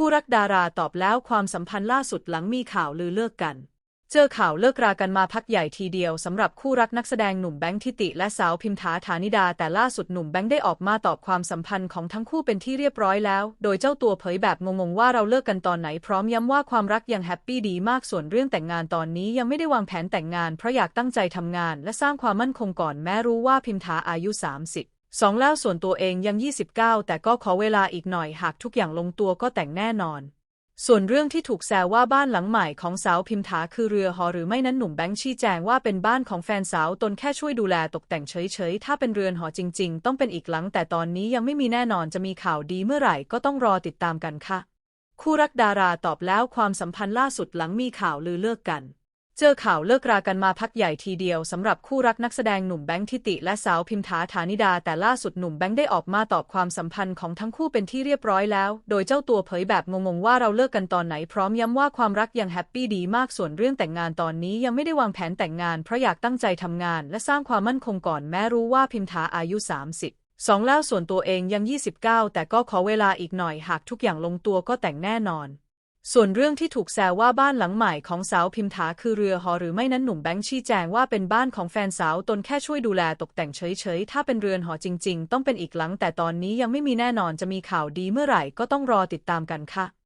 คู่รักดาราตอบแล้วความสัมพันธ์ล่าสุดหลังมีข่าวลือเลิกกัน เจอข่าวเลิกรากันมาพักใหญ่ทีเดียวสำหรับคู่รักนักแสดงหนุ่มแบงค์ทิติ และสาวพิมถาฐานิดา แต่ล่าสุดหนุ่มแบงค์ได้ออกมาตอบความสัมพันธ์ของทั้งคู่เป็นที่เรียบร้อยแล้ว โดยเจ้าตัวเผยแบบงงๆว่าเราเลิกกันตอนไหนพร้อมย้ำว่าความรักยังแฮปปี้ดีมากส่วนเรื่องแต่งงานตอนนี้ยังไม่ได้วางแผนแต่งงานเพราะอยากตั้งใจทำงาน และสร้างความมั่นคงก่อนแม้รู้ว่าพิมถาอายุ 30 สองแล้วส่วนตัวเองยัง 29 แต่ก็ขอเวลาอีกหน่อยหากทุกอย่างลงตัวก็แต่งแน่นอน ส่วนเรื่องที่ถูกแซวว่าบ้านหลังใหม่ของสาวพิมถาคือเรือหอหรือไม่นั้นหนุ่มแบงค์ชี้แจงว่าเป็นบ้านของแฟนสาวตนแค่ช่วยดูแลตกแต่งเฉยๆ ถ้าเป็นเรือนหอจริงๆ ต้องเป็นอีกหลัง แต่ตอนนี้ยังไม่มีแน่นอนจะมีข่าวดีเมื่อไหร่ก็ต้องรอติดตามกันค่ะ คู่รักดาราตอบแล้วความสัมพันธ์ล่าสุดหลังมีข่าวลือเลิกกัน เจอข่าวเลิกรากันมาพักใหญ่ทีเดียวสำหรับคู่รักนักแสดงหนุ่มแบงค์ทิติ และสาวพิมถาฐานิดา แต่ล่าสุดหนุ่มแบงค์ได้ออกมาตอบความสัมพันธ์ของทั้งคู่เป็นที่เรียบร้อยแล้ว โดยเจ้าตัวเผยแบบงงๆว่าเราเลิกกันตอนไหนพร้อมย้ำว่าความรักยังแฮปปี้ดีมากส่วนเรื่องแต่งงานตอนนี้ยังไม่ได้วางแผนแต่งงานเพราะอยากตั้งใจทำงาน และสร้างความมั่นคงก่อนแม้รู้ว่าพิมถาอายุ 30สองแล้วส่วนตัวเองยัง 29 แต่ก็ขอเวลาอีกหน่อยหากทุกอย่างลงตัวก็แต่งแน่นอน ส่วนเรื่องที่ถูกแซวว่าบ้านหลังใหม่ของสาวพิมถาคือเรือหอหรือไม่นั้นหนุ่มแบงค์ชี้แจงว่าเป็นบ้านของแฟนสาวตนแค่ช่วยดูแลตกแต่งเฉยๆ ถ้าเป็นเรือนหอจริง ๆ ต้องเป็นอีกหลังแต่ตอนนี้ยังไม่มีแน่นอนจะมีข่าวดีเมื่อไหร่ก็ต้องรอติดตามกันค่ะ